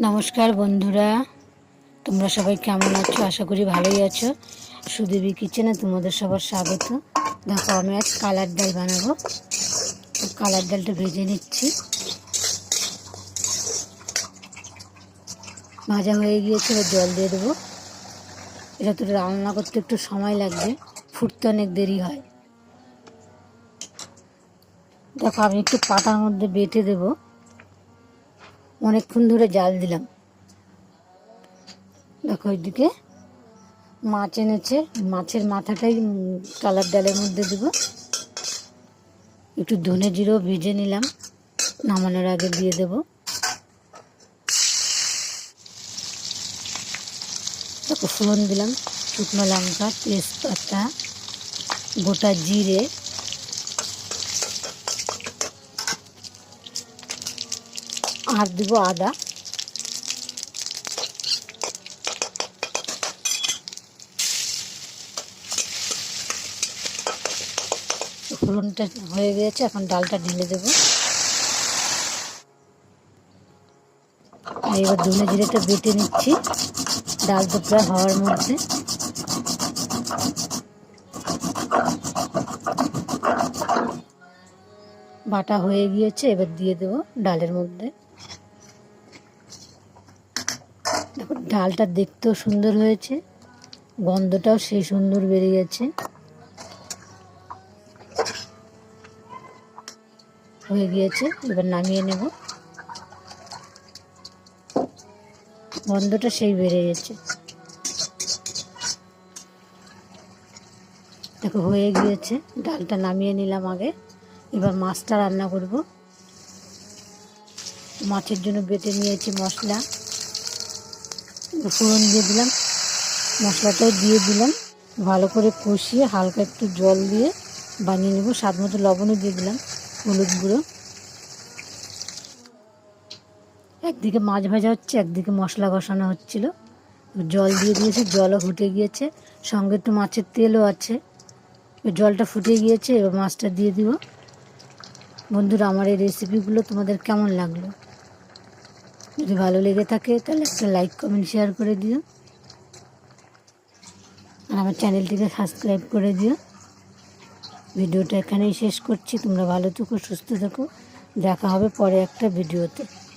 নমস্কার বন্ধুরা, তোমরা সবাই কেমন আছো? আশা করি ভালোই আছো। সুদেবী কিচেনে তোমাদের সবার স্বাগত। দেখো, আমি আজ কালার ডাল বানাবো। কালার ডালটা ভেজে নিচ্ছি। ভাজা হয়ে গিয়েছে, এবার জল দিয়ে দেবো। এটা তো রান্না করতে একটু সময় লাগবে, ফুটতে অনেক দেরি হয়। দেখো, আমি একটু পাতার মধ্যে বেটে দেবো। অনেকক্ষণ ধরে জাল দিলাম। দেখো ওইদিকে মাছ এনেছে। মাছের মাথাটাই কালার ডালের মধ্যে দেবো। একটু ধনে জিরেও ভেজে নিলাম। নামানোর আগে দিয়ে দেবো। তারপর ফোড়ন দিলাম। শুকনো লঙ্কা, তেজপাতা, গোটা জিরে। আর দিব আদা। ফোড়নটা হয়ে গিয়েছে, এখন ডালটা ঢেলে দেবো। এবার ধনে জিরেটা বেটে নিচ্ছি। ডাল তো প্রায় হওয়ার মধ্যে। বাটা হয়ে গিয়েছে, এবার দিয়ে দেবো ডালের মধ্যে। দেখো ডালটা দেখতেও সুন্দর হয়েছে। গন্ধটাও সেই সুন্দর বেরিয়েছে হয়ে গিয়েছে, এবার নামিয়ে নেব। গন্ধটা সেই বেড়ে গেছে। দেখো, হয়ে গিয়েছে। ডালটা নামিয়ে নিলাম আগে। এবার মাছটা রান্না করব। মাছের জন্য বেটে নিয়েছি মশলা। ফোড়ন দিয়ে দিলাম। মশলাটাও দিয়ে দিলাম। ভালো করে কষিয়ে হালকা একটু জল দিয়ে বানিয়ে নেব। স্বাদ মতো লবণও দিয়ে দিলাম, হলুদ গুঁড়ো। একদিকে মাছ ভাজা হচ্ছে, একদিকে মশলা কষানো হচ্ছিল। জল দিয়ে দিয়েছে, জলও ফুটে গিয়েছে। সঙ্গে একটু মাছের তেলও আছে। জলটা ফুটে গিয়েছে, এবার মাছটা দিয়ে দিব। বন্ধুরা, আমার এই রেসিপিগুলো তোমাদের কেমন লাগল? যদি ভালো লেগে থাকে, তাহলে একটা লাইক কমেন্ট শেয়ার করে দিও। আর আমার চ্যানেলটিকে সাবস্ক্রাইব করে দিও। ভিডিওটা এখানেই শেষ করছি। তোমরা ভালো থেকো, সুস্থ থাকো। দেখা হবে পরে একটা ভিডিওতে।